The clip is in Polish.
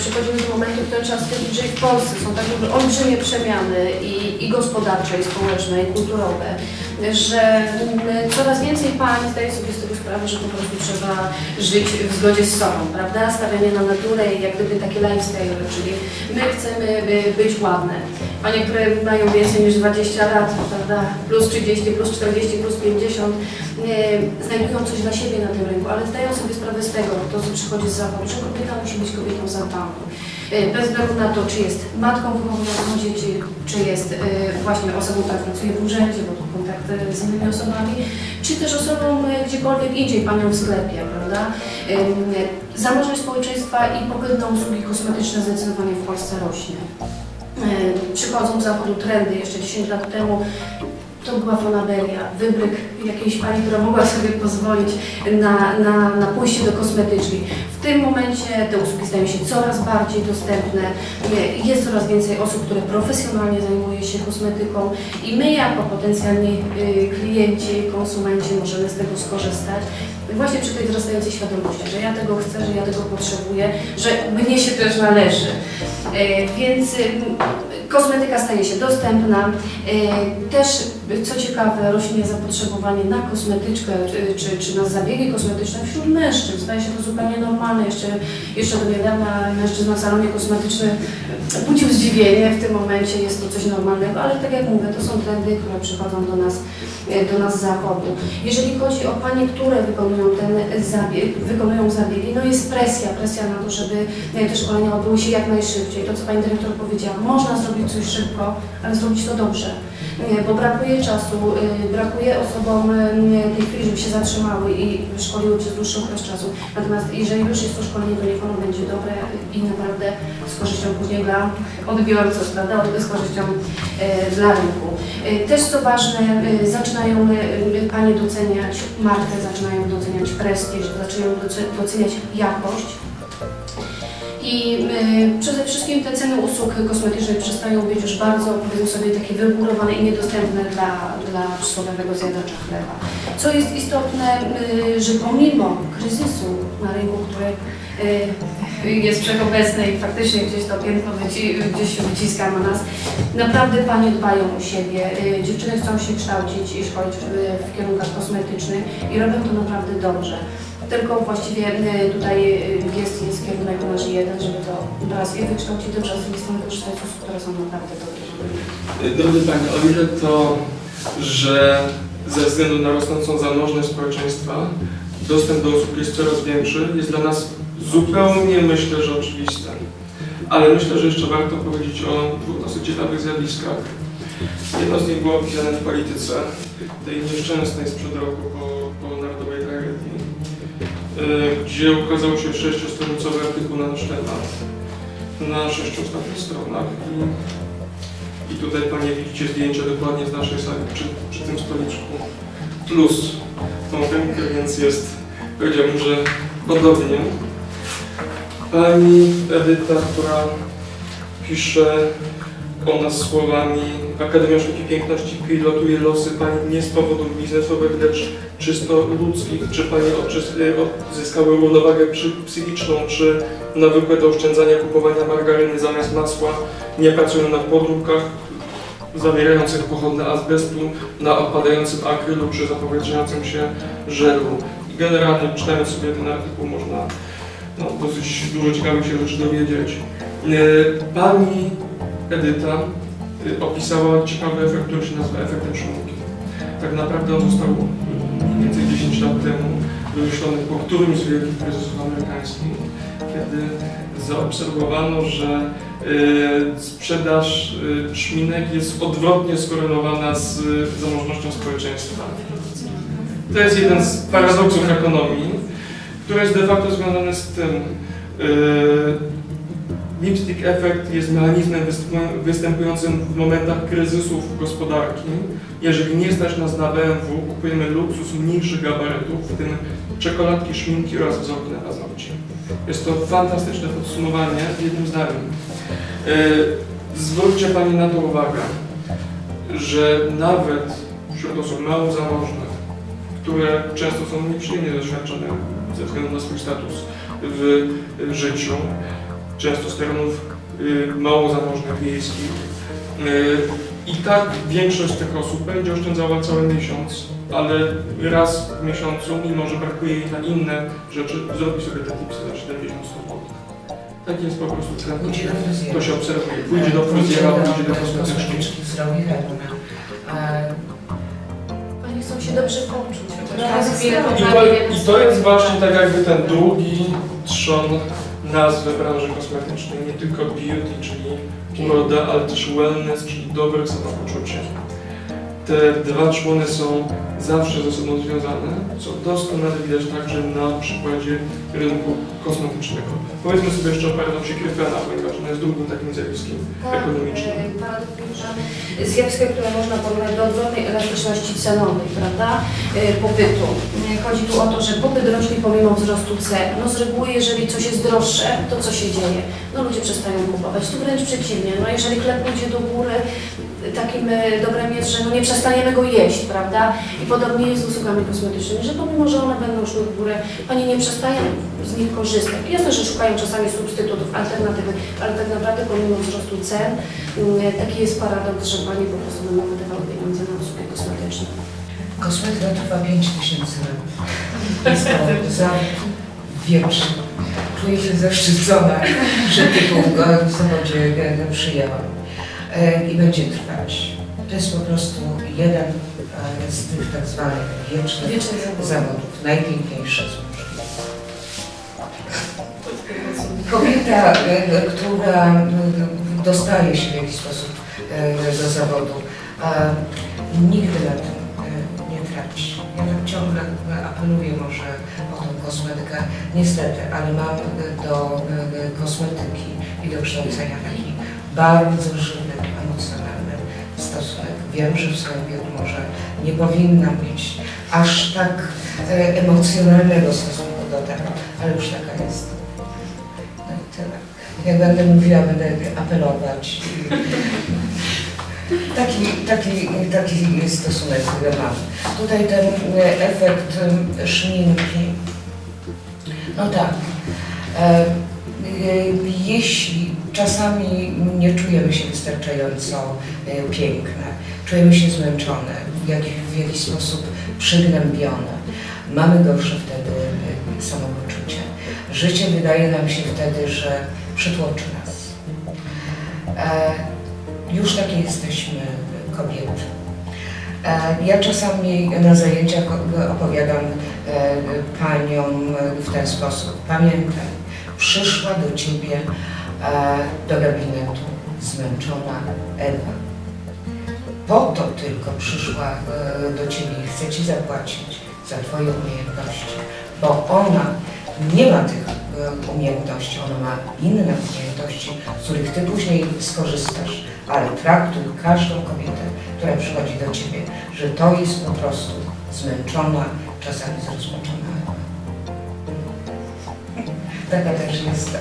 przychodzimy do momentu, w którym trzeba stwierdzić, że w Polsce są takie olbrzymie przemiany i, i gospodarcze, i społeczne, i kulturowe, że mm, coraz więcej pań zdaje sobie z tego sprawę, że po prostu trzeba żyć w zgodzie z sobą, prawda? Stawianie na naturę i jak gdyby takie lifestyle, czyli my chcemy by- być ładne. Panie, które mają więcej niż 20 lat, prawda? Plus 30, plus 40, plus 50, e, znajdują coś dla siebie na tym rynku, ale zdają sobie sprawę z tego, to co przychodzi z zachodu, że kobieta musi być kobietą zadbaną. E, Bez względu na to, czy jest matką wychowującą dzieci, czy jest e, właśnie osobą, która pracuje w urzędzie, bo to kontakt z innymi osobami, czy też osobą gdziekolwiek indziej, panią w sklepie, prawda? Zamożność społeczeństwa i popyt na usługi kosmetyczne zdecydowanie w Polsce rośnie. Przychodzą z zachodu trendy, jeszcze 10 lat temu to była fanaberia, wybryk jakiejś pani, która mogła sobie pozwolić na, na, na pójście do kosmetyczki. W tym momencie te usługi stają się coraz bardziej dostępne, jest coraz więcej osób, które profesjonalnie zajmuje się kosmetyką i my jako potencjalni y, klienci, konsumenci możemy z tego skorzystać. Właśnie przy tej wzrastającej świadomości, że ja tego chcę, że ja tego potrzebuję, że mnie się też należy. E, Więc y, kosmetyka staje się dostępna. Też, co ciekawe, rośnie zapotrzebowanie na kosmetyczkę czy, czy, na zabiegi kosmetyczne wśród mężczyzn. Staje się to zupełnie normalne. Jeszcze, jeszcze do niedawna mężczyzna w salonie kosmetycznym budził zdziwienie. W tym momencie jest to coś normalnego, ale tak jak mówię, to są trendy, które przychodzą do nas, e, do nas z zachodu. Jeżeli chodzi o panie, które wykonują ten zabieg, wykonują zabiegi, no jest presja, presja na to, żeby e, te szkolenia odbyły się jak najszybciej. To, co pani dyrektor powiedziała, można zrobić coś szybko, ale zrobić to dobrze. Nie, bo brakuje czasu, y, brakuje osobom y, tej chwili, żeby się zatrzymały i szkoliły przez dłuższy okres czasu. Natomiast jeżeli już jest to szkolenie, to niech ono będzie dobre i naprawdę z korzyścią później dla odbiorców, prawda, z korzyścią y, dla rynku. Też co ważne, zaczynają Panie doceniać markę, zaczynają doceniać prestiż, zaczynają doce- doceniać jakość. I y, przede wszystkim te ceny usług kosmetycznych przestają być już bardzo, powiedzmy sobie, takie wygórowane i niedostępne dla, dla przysłowiowego zjadacza chleba. Co jest istotne, y, że pomimo kryzysu na rynku, który y, jest wszechobecny i faktycznie gdzieś to piętno wyci, gdzieś się wyciska na nas, naprawdę Panie dbają o siebie. Y, Dziewczyny chcą się kształcić i szkolić w, w kierunkach kosmetycznych i robią to naprawdę dobrze. Tylko właściwie y, tutaj y, jest, jest kierunek nasz jeden, żeby to raz je wykształcić dobrze, a z drugiej strony korzystać z usług, które są naprawdę dobre. Drodzy Panie, o ile to, że ze względu na rosnącą zamożność społeczeństwa dostęp do usług jest coraz większy, jest dla nas zupełnie, myślę, że oczywiste. Ale myślę, że jeszcze warto powiedzieć o dwóch dosyć ciekawych zjawiskach. Jedno z nich było opisane w polityce, tej nieszczęsnej sprzed roku po, po narodowej tragedii, y, gdzie ukazał się sześciostronicowy artykuł na nasz temat na sześciu ostatnich stronach i i tutaj Panie widzicie zdjęcia dokładnie z naszej sali przy, przy tym stoliczku. Plus tą rękę, więc jest, powiedziałbym, że podobnie. Pani Edyta, która pisze o nas słowami Akademia Sztuki Piękności pilotuje losy Pani nie z powodów biznesowych, lecz czysto ludzkich. Czy Pani odczys- odzyskały równowagę psychiczną, czy nawykłe do oszczędzania kupowania margaryny zamiast masła, nie pracują na podróbkach zawierających pochodne azbestu, na odpadającym akrylu czy zapowietrzającym się żelu. I generalnie czytając sobie ten artykuł można no, dosyć dużo ciekawych się rzeczy dowiedzieć. E, Pani Edyta e, opisała ciekawy efekt, który się nazywa efektem szumówki. Tak naprawdę on został e, mniej więcej 10 lat temu wymyślony po którymś z wielkich kryzysów amerykańskich, kiedy zaobserwowano, że y, sprzedaż szminek jest odwrotnie skorelowana z zamożnością społeczeństwa. To jest jeden z paradoksów ekonomii, który jest de facto związany z tym, y, Lipstick efekt jest mechanizmem występu- występującym w momentach kryzysów gospodarki. Jeżeli nie stać nas na BMW, kupujemy luksus mniejszych gabarytów, w tym czekoladki, szminki oraz wzorki na paznokcie. Jest to fantastyczne podsumowanie w jednym zdaniu. Yy, zwróćcie Pani na to uwagę, że nawet wśród osób mało zamożnych, które często są nieprzyjemnie doświadczone ze względu na swój status w życiu, często z terenów y, mało zamożnych, wiejskich. Y, I tak większość tych osób będzie oszczędzała cały miesiąc, ale raz w miesiącu, mimo że brakuje jej na inne rzeczy, zrobi sobie te tipsy za 70 zł. Tak jest po prostu trend. To się obserwuje. Pójdzie do fryzjera, pójdzie do kosmetyczki. zrobi renę. Chcą się dobrze ale chwilę zdrowie. I to, I to jest właśnie tak jakby ten drugi trzon nazwy branży kosmetycznej, nie tylko beauty, czyli uroda, ale też wellness, czyli dobre samopoczucie. Te dwa człony są zawsze ze sobą związane, co doskonale widać także na przykładzie rynku kosmetycznego. Powiedzmy sobie jeszcze o paradoksie Kryfena, ponieważ on jest drugim takim zjawiskiem ekonomicznym. Tak, e, paradoks, że zjawisko, które można porównać do odwrotnej elastyczności cenowej, prawda, e, popytu. E, Chodzi tu o to, że popyt rośnie pomimo wzrostu cen. No z reguły, jeżeli coś jest droższe, to co się dzieje? No ludzie przestają kupować. Tu wręcz przeciwnie. No jeżeli chleb pójdzie do góry, takim e, dobrem jest, że no nie przestaniemy go jeść, prawda? I podobnie jest z usługami kosmetycznymi, że pomimo, że one będą szły w górę, Pani nie przestają z nich korzystać. Jasne, że szukają czasami substytutów, alternatywy, ale tak naprawdę pomimo wzrostu cen, mm, taki jest paradoks, że Pani po prostu będą wydawały pieniądze na usługi kosmetyczne. Kosmetyka trwa 5000 lat. Jest to zawód wieczny. Czuję się zaszczycona, że tytuł w zawodzie e, przyjęłam. E, I będzie trwać. To jest po prostu jeden e, z tych tak zwanych wiecznych Wieczny zawód. zawodów. Najpiękniejsze z możliwych. Kobieta, e, która e, dostaje się w jakiś sposób do zawodu, nigdy na tym nie traci. Ja tak ciągle apeluję może o tą kosmetykę. Niestety, ale mam do kosmetyki i do kształcenia taki bardzo żywy. Wiem, że w wieku może nie powinnam mieć aż tak e, emocjonalnego stosunku do tego, ale już taka jest. No i tyle. Jak będę mówiła, będę apelować. Taki, taki, taki stosunek mam. Tutaj ten e, efekt szminki. No tak. E, Jeśli czasami nie czujemy się wystarczająco e, piękne, czujemy się zmęczone, w jakiś, w jakiś sposób przygnębione, mamy gorsze wtedy e, samopoczucie. Życie wydaje nam się wtedy, że przytłoczy nas. E, już takie jesteśmy kobiety. Ja czasami na zajęciach opowiadam paniom w ten sposób. Pamiętaj, przyszła do ciebie do gabinetu zmęczona Ewa. Po to tylko przyszła e, do ciebie i chce ci zapłacić za twoje umiejętności, bo ona nie ma tych e, umiejętności, ona ma inne umiejętności, z których ty później skorzystasz, ale traktuj każdą kobietę, która przychodzi do ciebie, że to jest po prostu zmęczona, czasami zrozpaczona. Taka też jestem.